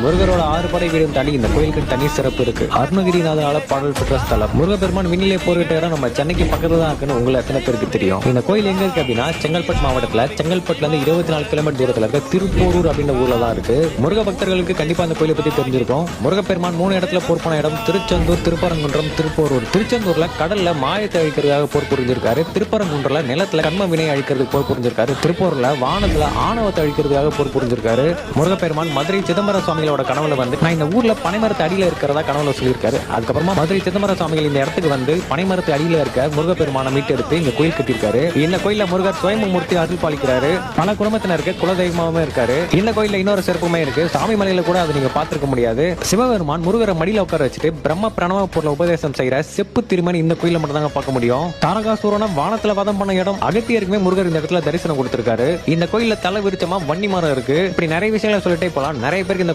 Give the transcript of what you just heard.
முருகரோட ஆறு படை வீடும் தாண்டி இந்த கோயிலுக்கு தனி சிறப்பு இருக்கு. அருணகிரிநாதனால பாடல் பெற்ற ஸ்தலம். முருகப்பெருமான் விண்ணிலே போர்கிட்ட இடம் நம்ம சென்னைக்கு பக்கத்துல தான் இருக்குன்னு உங்களை எத்தனை பேருக்கு தெரியும். இந்த கோயில் எங்க இருக்கு அப்படின்னா செங்கல்பட்டு மாவட்டத்துல செங்கல்பட்டுல இருந்து இருபத்தி நாலு கிலோமீட்டர் தூரத்துல இருக்க திருப்போரூர் அப்படின்ற ஊர்ல தான் இருக்கு. முருக பக்தர்களுக்கு கண்டிப்பா அந்த கோயிலை பத்தி தெரிஞ்சிருக்கும். முருகப்பெருமான் மூணு இடத்துல போர் போன இடம் திருச்செந்தூர் திருப்பரங்குன்றம் திருப்போரூர். திருச்செந்தூர்ல கடல்ல மாயத்தை அழிக்கிறதுக்காக போர் புரிஞ்சிருக்காரு. திருப்பரங்குன்றல நிலத்துல கர்ம வினை அழிக்கிறதுக்கு போர் புரிஞ்சிருக்காரு. திருப்பூர்ல வானத்துல ஆணவத்தை அழிக்கிறதுக்காக போர் புரிஞ்சிருக்காரு. முருகப்பெருமான் மதுரை சிதம்பர சுவாமிகளோட கனவுல வந்து நான் இந்த ஊர்ல பனைமரத்து அடியில இருக்கிறதா கனவுல சொல்லியிருக்காரு. அதுக்கப்புறமா மதுரை சிதம்பர சுவாமிகள் இந்த இடத்துக்கு வந்து பனைமரத்து அடியில இருக்க முருகப்பெருமான மீட்டு எடுத்து இந்த கோயில் கட்டியிருக்காரு. இந்த கோயில முருகர் சுயம்பமூர்த்தி அருள் பாலிக்கிறாரு பல குடும்பத்தினருக்கு குலதெய்வமாவும் இருக்காரு. இந்த கோயில்ல இன்னொரு சிறப்புமே இருக்கு. சாமி மலையில கூட அதை நீங்க பார்த்திருக்க முடியாது. சிவபெருமான் முருகரை மடியில உட்கார வச்சுட்டு பிரம்ம பிரணவ பொருளை உபதேசம் செய்யற செப்பு திருமணி இந்த கோயில மட்டும் தாங்க பார்க்க முடியும். தாரகாசூரனை வானத்துல வதம் பண்ண இடம். அகத்தியருக்குமே முருகர் இந்த இடத்துல தரிசனம் கொடுத்திருக்காரு. இந்த கோயில்ல தலை விருச்சமா வன்னி மரம் இருக்கு. இப்படி நிறைய விஷயங்களை சொல்லிட்டே போலாம். நிறைய பேருக்கு இந்த